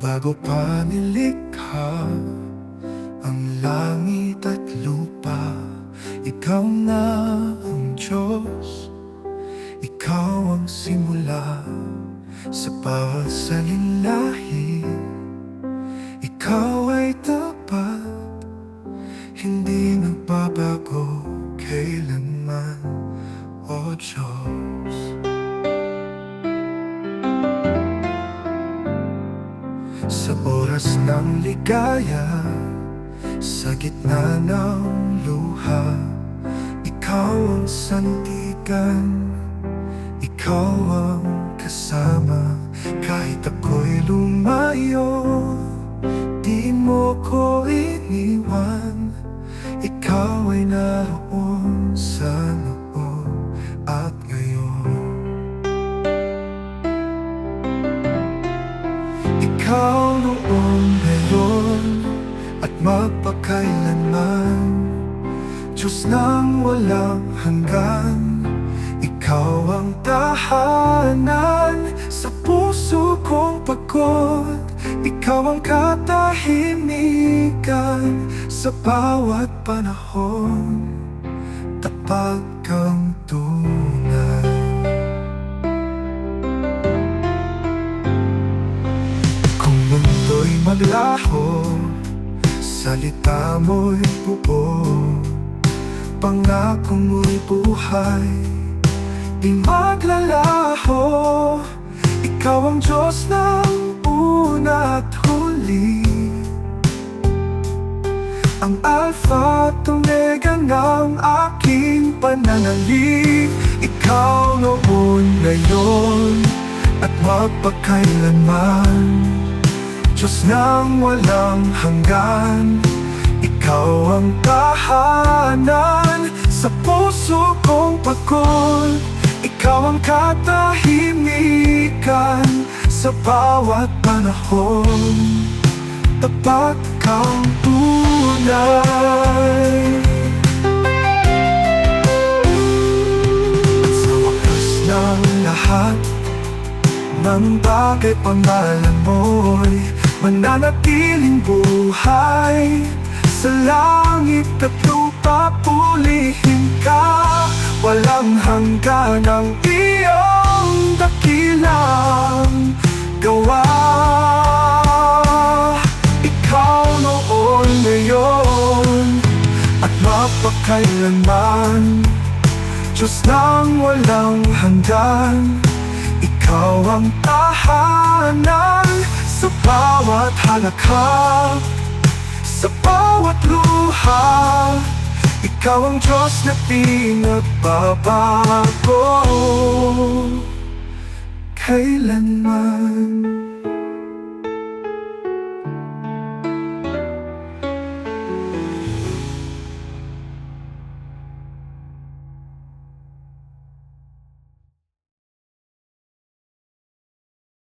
Bago pa nilikha Ang langit at lupa Ikaw na ang Diyos. Ikaw ang simula Sa bawat salinlahi Ikaw ay tapat Hindi nagbabago oras ng ligaya Sa gitna ng luha. Ikaw ang sandigan Ikaw ang kasama. Kahit ako'y lumayo Ikaw noon, ngayon At magpakailanman Diyos ng walang hanggan Ikaw ang tahanan. Sa puso kong pagod Ikaw ang katahimikan. Sa bawat panahon Tapat kang tunay maglaho Salita mo'y buo. Pangako mo'y buhay Di maglalaho. Ikaw ang Diyos ng una at huli. Ang Alpha at Omega ng aking pananalig Ikaw noon, ngayon At magpakailanman Diyos ng walang hanggan Ikaw ang tahanan. Sa puso kong pagod Ikaw ang katahimikan Sa bawat panahon. Tapat kang tunay. At sa wakas ng lahat ng bagay pangalan mo'y mananatiling buhay Sa langit at lupa pulihin ka. Walang hanggan ang iyong dakilang gawa. Ikaw noon ngayon at mapakailanman. Diyos ng walang hanggan ikaw ang tahanan sa bawat halakak Sa bawat luha. Ikaw ang Diyos na di nagbabago Kailanman